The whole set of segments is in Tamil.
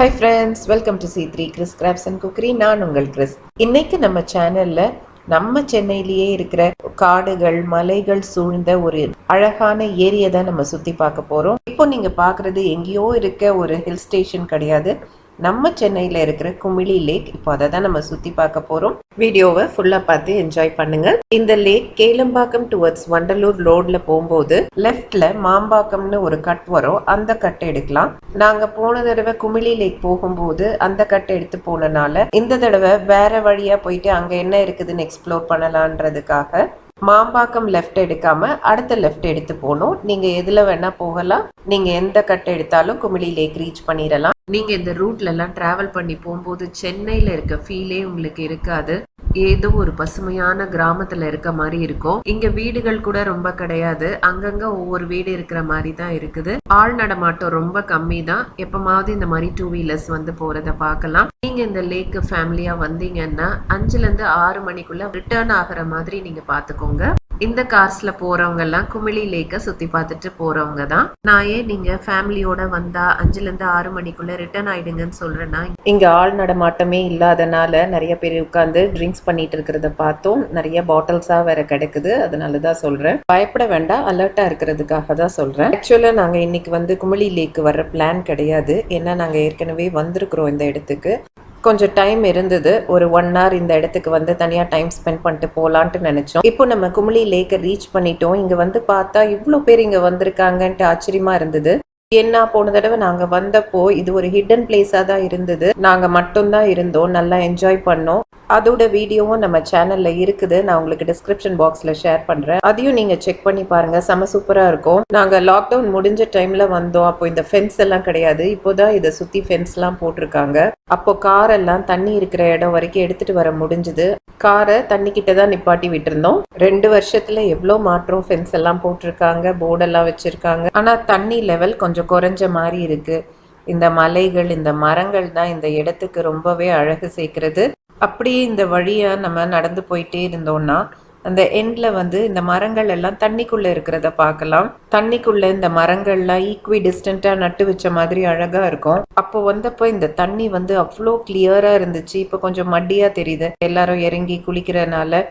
Hi friends welcome to C three Chris crafts and cookery நான் உங்கள் கிறிஸ் இன்னைக்கு நம்ம சேனல்ல நம்ம சென்னையிலேயே இருக்கிற காடுகள் மலைகள் சூழ்ந்த ஒரு அழகான ஏரியை தான் நம்ம சுத்தி பார்க்க போறோம். இப்போ நீங்க பார்க்குறது எங்கேயோ இருக்க ஒரு ஹில் ஸ்டேஷன் கிடையாது. நம்ம சென்னையில இருக்கிற குமிளி லேக் இப்போ அதை தான் நம்ம சுத்தி பார்க்க போறோம். வீடியோவை ஃபுல்லா பார்த்து என்ஜாய் பண்ணுங்க. இந்த லேக் கேளம்பாக்கம் டுவர்ட்ஸ் வண்டலூர் ரோடில் போகும்போது லெஃப்ட்ல மாம்பாக்கம்னு ஒரு கட் வரும். அந்த கட் எடுக்கலாம். நாங்க போன தடவை குமிளி லேக் போகும்போது அந்த கட் எடுத்து போனனால இந்த தடவை வேற வழியா போயிட்டு அங்க என்ன இருக்குதுன்னு எக்ஸ்ப்ளோர் பண்ணலான்றதுக்காக மாம்பாக்கம் லெஃப்ட் எடுக்காம அடுத்த லெஃப்ட் எடுத்து போகணும். நீங்க எதுல வேணா போகலாம். நீங்க எந்த கட் எடுத்தாலும் குமிளி லேக் ரீச் பண்ணிடலாம். நீங்கள் இந்த ரூட்லலாம் ட்ராவல் பண்ணி போகும்போது சென்னையில் இருக்க ஃபீலே உங்களுக்கு இருக்காது. ஏதோ ஒரு பசுமையான கிராமத்துல இருக்க மாதிரி இருக்கும். இங்க வீடுகள் கூட ரொம்ப கிடையாது. அங்கங்க ஒவ்வொரு வீடு இருக்கிற மாதிரி தான் இருக்குது. ஆள் நடமாட்டம் ரொம்ப கம்மி தான். எப்பமாவது இந்த மாதிரி டூ வீலர்ஸ் வந்து போறத பார்க்கலாம். நீங்க இந்த லேக்கு ஃபேமிலியா வந்தீங்கன்னா அஞ்சுல இருந்து ஆறு மணிக்குள்ள ரிட்டர்ன் ஆகிற மாதிரி நீங்க பாத்துக்கோங்க இந்த கார்ஸ்ல போறவங்க எல்லாம் குமிளி லேக்க சுத்தி பார்த்துட்டு போறவங்க தான். நான் ஏன் நீங்க ஃபேமிலியோட வந்தா அஞ்சுல இருந்து ஆறு மணிக்குள்ள ரிட்டர்ன் ஆயிடுங்கன்னு சொல்றேன்னா இங்க ஆள் நடமாட்டமே இல்லாதனால நிறைய பேர் உட்காந்து ட்ரிங்க்ஸ் பண்ணிட்டு இருக்கிறத பார்த்தோம். நிறைய பாட்டில்ஸா வேற கிடைக்குது. அதனால தான் சொல்றேன். பயப்பட வேண்டாம். அலர்ட்டா இருக்கிறதுக்காக தான் சொல்றேன். ஆக்சுவலா நாங்க இன்னைக்கு வந்து குமிளி லேக்கு வர்ற பிளான் கிடையாது. ஏன்னா நாங்க ஏற்கனவே வந்திருக்கிறோம் இந்த இடத்துக்கு. கொஞ்சம் டைம் இருந்தது. ஒரு ஒன் ஹவர் இந்த இடத்துக்கு வந்து தனியாக டைம் ஸ்பெண்ட் பண்ணிட்டு போகலான்ட்டு நினச்சோம். இப்போ நம்ம குமிளி லேக்கை ரீச் பண்ணிட்டோம். இங்கே வந்து பார்த்தா இவ்வளோ பேர் இங்கே வந்திருக்காங்கன்ட்டு ஆச்சரியமா இருந்தது. என்ன போன தடவை நாங்கள் வந்தப்போ இது ஒரு ஹிடன் பிளேஸாக தான் இருந்தது. நாங்கள் மட்டும்தான் இருந்தோம். நல்லா என்ஜாய் பண்ணோம். அதோட வீடியோவும் நம்ம சேனல்ல இருக்குது. நான் உங்களுக்கு டிஸ்கிரிப்ஷன் பாக்ஸ்ல ஷேர் பண்றேன். அதையும் நீங்க செக் பண்ணி பாருங்க. செம சூப்பரா இருக்கும். நாங்க லாக்டவுன் முடிஞ்ச டைம்ல வந்தோம். அப்போ இந்த ஃபென்ஸ் எல்லாம் கிடையாது. இப்போதான் இதை சுத்தி ஃபென்ஸ் எல்லாம் போட்டிருக்காங்க. அப்போ கார் எல்லாம் தண்ணி இருக்கிற இடம் வரைக்கும் எடுத்துட்டு வர முடிஞ்சது. காரை தண்ணி கிட்ட தான் நிப்பாட்டி விட்டுருந்தோம். ரெண்டு வருஷத்துல எவ்வளோ மாற்றம் ஃபென்ஸ் எல்லாம் போட்டிருக்காங்க. போர்டெல்லாம் வச்சிருக்காங்க. ஆனா தண்ணி லெவல் கொஞ்சம் குறைஞ்ச மாதிரி இருக்கு. இந்த மலைகள் இந்த மரங்கள் தான் இந்த இடத்துக்கு ரொம்பவே அழகு சேர்க்கிறது. அப்படியே இந்த வழியாக நம்ம நடந்து போயிட்டே இருந்தோம்னா அந்த எண்டில் வந்து இந்த மரங்கள் எல்லாம் தண்ணிக்குள்ளே இருக்கிறத பார்க்கலாம். தண்ணிக்குள்ளே இந்த மரங்கள்லாம் ஈக்வி டிஸ்டண்ட்டாக நட்டு வச்ச மாதிரி அழகாக இருக்கும். அப்போ வந்தப்போ இந்த தண்ணி வந்து அவ்வளோ கிளியராக இருந்துச்சு. இப்போ கொஞ்சம் மட்டியாக தெரியுது. எல்லாரும் இறங்கி குளிக்கிறனால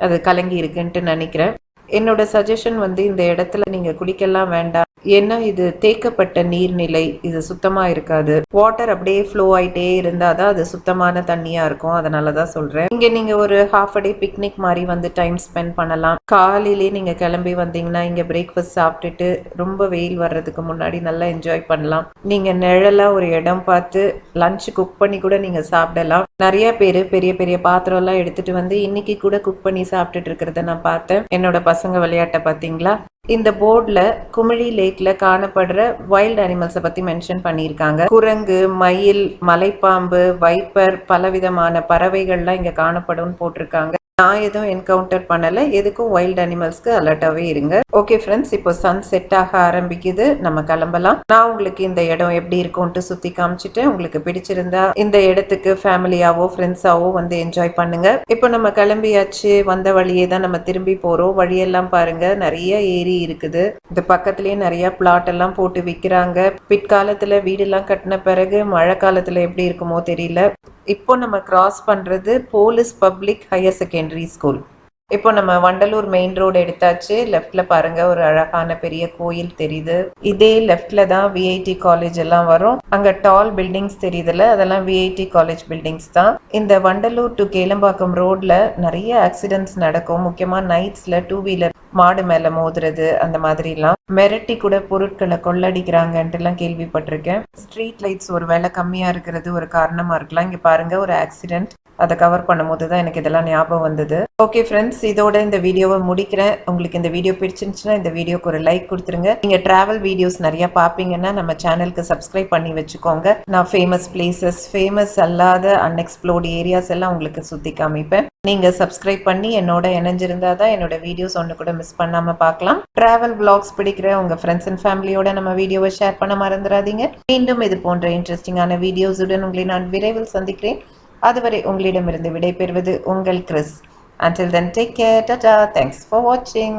அது கலங்கி இருக்குன்ட்டு நினைக்கிறேன். என்னோட சஜஷன் வந்து இந்த இடத்துல நீங்கள் குளிக்கலாம் வேண்டாம். ஏன்னா இது? தேக்கப்பட்ட நீர்நிலை இது சுத்தமாக இருக்காது. வாட்டர் அப்படியே ஃப்ளோ ஆயிட்டே இருந்தாதான் அது சுத்தமான தண்ணியா இருக்கும். அதனால தான் சொல்றேன். இங்கே நீங்க ஒரு ஹாஃப் அ டே பிக்னிக் மாதிரி வந்து டைம் ஸ்பெண்ட் பண்ணலாம். காலையிலேயே நீங்கள் கிளம்பி வந்தீங்கன்னா இங்கே பிரேக்ஃபாஸ்ட் சாப்பிட்டுட்டு ரொம்ப வெயில் வர்றதுக்கு முன்னாடி நல்லா என்ஜாய் பண்ணலாம். நீங்க நிழலா ஒரு இடம் பார்த்து லஞ்ச் குக் பண்ணி கூட நீங்க சாப்பிடலாம். நிறைய பேர் பெரிய பெரிய பாத்திரம் எல்லாம் எடுத்துட்டு வந்து இன்னைக்கு கூட குக் பண்ணி சாப்பிட்டுட்டு இருக்கிறத நான் பார்த்தேன். என்னோட பசங்க விளையாட்டை பார்த்தீங்களா? இந்த போர்டில் குமிழி லேக்ல காணப்படுற வைல்ட் அனிமல்ஸை பத்தி மென்ஷன் பண்ணியிருக்காங்க. குரங்கு மயில் மலைப்பாம்பு வைப்பர் பலவிதமான பறவைகள்லாம் இங்க காணப்படும்னு போட்டிருக்காங்க. நான் எதுவும் என்கவுண்டர் பண்ணலை. எதுக்கும் வைல்ட் அனிமல்ஸ்க்கு அலர்ட்டாவே இருங்க. ஓகே ஃப்ரெண்ட்ஸ் இப்போ சன் செட் ஆக ஆரம்பிக்குது. நம்ம கிளம்பலாம். நான் உங்களுக்கு இந்த இடம் எப்படி இருக்கும்ட்டு சுத்தி காமிச்சிட்டு உங்களுக்கு பிடிச்சிருந்தா இந்த இடத்துக்கு ஃபேமிலியாவோ ஃப்ரெண்ட்ஸாவோ வந்து என்ஜாய் பண்ணுங்க. இப்போ நம்ம கிளம்பியாச்சு. வந்த வழியே தான் நம்ம திரும்பி போறோம். வழியெல்லாம் பாருங்க. நிறைய ஏரி இருக்குது. இந்த பக்கத்துலயே நிறைய பிளாட் எல்லாம் போட்டு விற்கிறாங்க பிற்காலத்துல வீடெல்லாம் கட்டின பிறகு மழை காலத்தில் எப்படி இருக்குமோ தெரியல. இப்போ நம்ம கிராஸ் பண்றது police public higher secondary school இப்போ நம்ம வண்டலூர் மெயின் ரோடு எடுத்தாச்சு. லெஃப்ட்ல பாருங்க ஒரு அழகான பெரிய கோயில் தெரியுது. இதே லெஃப்ட்ல தான் விஐடி காலேஜ் எல்லாம் வரும். அங்க டால் பில்டிங்ஸ் தெரியுதுல அதெல்லாம் விஐடி காலேஜ் பில்டிங்ஸ் தான். இந்த வண்டலூர் டு கேளம்பாக்கம் ரோட்ல நிறைய ஆக்சிடென்ட்ஸ் நடக்கும். முக்கியமா நைட்ஸ்ல டூ வீலர் மாடு மேல மோதுறது அந்த மாதிரி எல்லாம் மிரட்டி கூட பொருட்களை கொள்ளடிக்கிறாங்கன்ட்டு எல்லாம் கேள்விப்பட்டிருக்கேன். ஸ்ட்ரீட் லைட்ஸ் ஒரு வேலை கம்மியா இருக்கிறது ஒரு காரணமா இருக்கலாம். இங்க பாருங்க ஒரு ஆக்சிடென்ட் அதை கவர் பண்ணும்போது தான் எனக்கு இதெல்லாம் ஞாபகம் வந்தது. ஓகே ஃப்ரெண்ட்ஸ் இதோட இந்த வீடியோவை முடிக்கிறேன். உங்களுக்கு இந்த வீடியோ பிடிச்சிருந்துச்சுன்னா இந்த வீடியோக்கு ஒரு லைக் கொடுத்துருங்க. நீங்கள் ட்ராவல் வீடியோஸ் நிறையா பார்ப்பீங்கன்னா நம்ம சேனலுக்கு சப்ஸ்கிரைப் பண்ணி வச்சுக்கோங்க. நான் ஃபேமஸ் பிளேசஸ் ஃபேமஸ் அல்லாத அன்எக்ஸ்ப்ளோர்டு ஏரியாஸ் எல்லாம் உங்களுக்கு சுத்தி காமிப்பேன். நீங்கள் சப்ஸ்கிரைப் பண்ணி என்னோட இணைஞ்சிருந்தா தான் என்னோட வீடியோஸ் ஒன்று கூட மிஸ் பண்ணாமல் பார்க்கலாம். ட்ராவல் பிளாக்ஸ் பிடிக்கிற உங்க ஃப்ரெண்ட்ஸ் அண்ட் ஃபேமிலியோட நம்ம வீடியோவை ஷேர் பண்ண மறந்துடாதீங்க. மீண்டும் இது போன்ற இன்ட்ரெஸ்டிங்கான வீடியோஸுடன் உங்களை நான் விரைவில் சந்திக்கிறேன். அதுவரை உங்களிடமிருந்து விடைபெறுவது உங்கள் Chris until then take care டா தேங்க்ஸ் ஃபார் வாட்சிங்